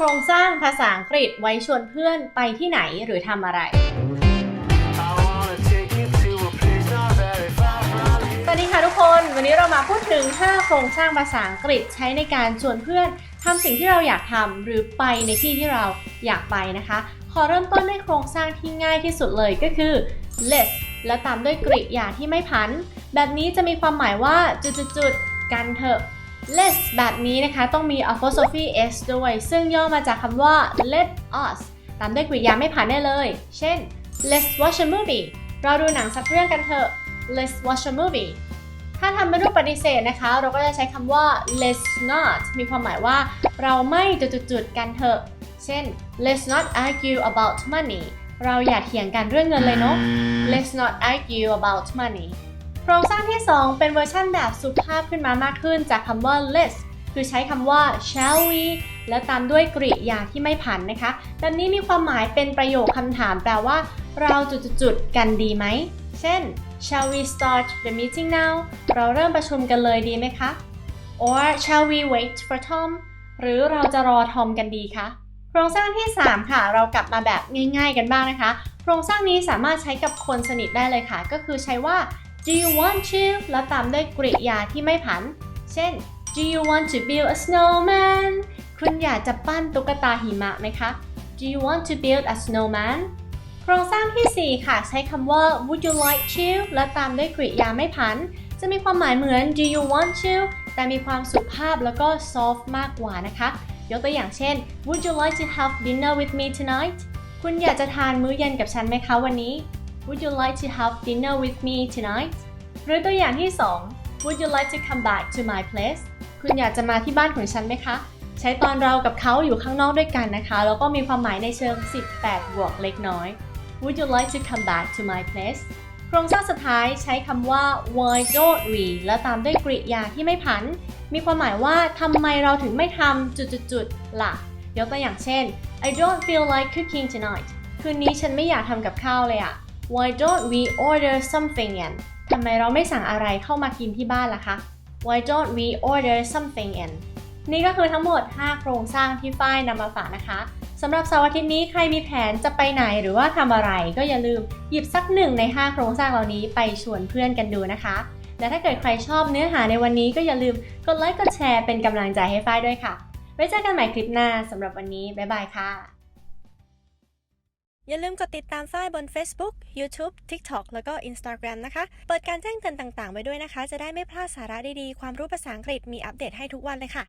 ครงสร้างภาษาอังกฤษไว้ชวนเพื่อนไปที่ไหนหรือทำอะไร สวัสดีค่ะทุกคน วันนี้เรามาพูดถึง 5 โครงสร้างภาษาอังกฤษใช้ในการชวนเพื่อนทำสิ่งที่เราอยากทำหรือไปในที่ที่เราอยากไปนะคะ ขอเริ่มต้นด้วยโครงสร้างที่ง่ายที่สุดเลยก็คือ let's และตามด้วยกริยาที่ไม่ผัน แบบนี้จะมีความหมายว่าจุดๆกันเถอะ let's แบบนี้นะคะต้องมี apostrophe s ด้วย ซึ่งย่อมาจากคำว่า let us ตามด้วยกริยาไม่ผันได้เลย เช่น let's watch a movie เราดูหนังสักเรื่องกันเถอะ let's watch a movie ถ้าทำเป็นรูปปฏิเสธนะคะ เราก็จะใช้คำว่า let's not มีความหมายว่าเราไม่จุดๆๆกันเถอะ เช่น let's not argue about money เราอย่าเถียงกันเรื่องเงินเลยเนาะ let's not argue about money โครงสร้างที่ 2 เป็นเวอร์ชั่นแบบสุภาพขึ้นมามากขึ้นจากคำว่า let's คือใช้คำว่า shall we และตามด้วยกริยาที่ไม่ผันนะคะแบบนี้มีความหมายเป็นประโยคคำถามแปลว่า เราจุดๆๆกันดีไหม เช่น shall we start the meeting now เราเริ่มประชุมกันเลยดีไหมคะ or shall we wait for Tom หรือเราจะรอทอมกันดีคะ โครงสร้างที่ 3 ค่ะ เรากลับมาแบบง่าย ๆ กันบ้างนะคะ โครงสร้างนี้สามารถใช้กับคนสนิทได้เลยค่ะ ก็คือใช้ว่า do you want to แล้วตามด้วยกริยาที่ไม่ผัน เช่น do you want to build a snowman คุณอยากจะปั้นตุ๊กตาหิมะไหมคะ do you want to build a snowman โครงสร้างทีสี่ 4 ค่ะ ใช้คำว่า would you like to และตามด้วยกริยาไม่ผัน จะมีความหมายเหมือน do you want to แต่มีความสุภาพแล้วก็ soft มากกว่านะคะ ยกตัวอย่างเช่น would you like to have dinner with me tonight คุณอยากจะทานมื้อเย็นกับฉันไหมคะวันนี้ would you like to have dinner with me tonight หรือตัวอย่างที่ 2 would you like to come back to my place คุณอยากจะมาที่บ้านของฉันไหมคะ ใช้ตอนเรากับเขาอยู่ข้างนอกด้วยกันนะคะ แล้วก็มีความหมายในเชิง 18 บวกเล็กน้อย Would you like to come back to my place โครงสร้างสุดท้ายใช้คำว่า why don't we และตามด้วยกริยาที่ไม่ผัน มีความหมายว่าทำไมเราถึงไม่ทำจุดๆๆล่ะ ยกตัวอย่างเช่น I don't feel like cooking tonight คืนนี้ฉันไม่อยากทำกับข้าวเลยอะ Why don't we order something in ทำไมเราไม่สั่งอะไรเข้ามากินที่บ้านล่ะคะ Why don't we order something in นี่ก็คือทั้งหมด 5 โครงสร้างที่ฝ้ายนำมาฝากนะคะสำหรับเสาร์อาทิตย์นี้ใครมีแผนจะไปไหนหรือว่าทำอะไรก็อย่าลืมหยิบสักหนึ่งใน 5 โครงสร้างเหล่านี้ไปชวนเพื่อนกันดูนะคะ และถ้าเกิดใครชอบเนื้อหาในวันนี้ก็อย่าลืมกดไลค์กดแชร์เป็นกำลังใจให้ฝ้ายด้วยค่ะ ไว้เจอกันใหม่คลิปหน้าสำหรับวันนี้บ๊ายบายค่ะ อย่าลืมกดติดตามฝ้ายบน Facebook, YouTube, TikTok แล้วก็ Instagram นะคะ เปิดการแจ้งเตือนต่างๆ ไว้ด้วยนะคะ จะได้ไม่พลาดสาระดีๆ ความรู้ภาษาอังกฤษมีอัปเดตให้ทุกวันเลยค่ะ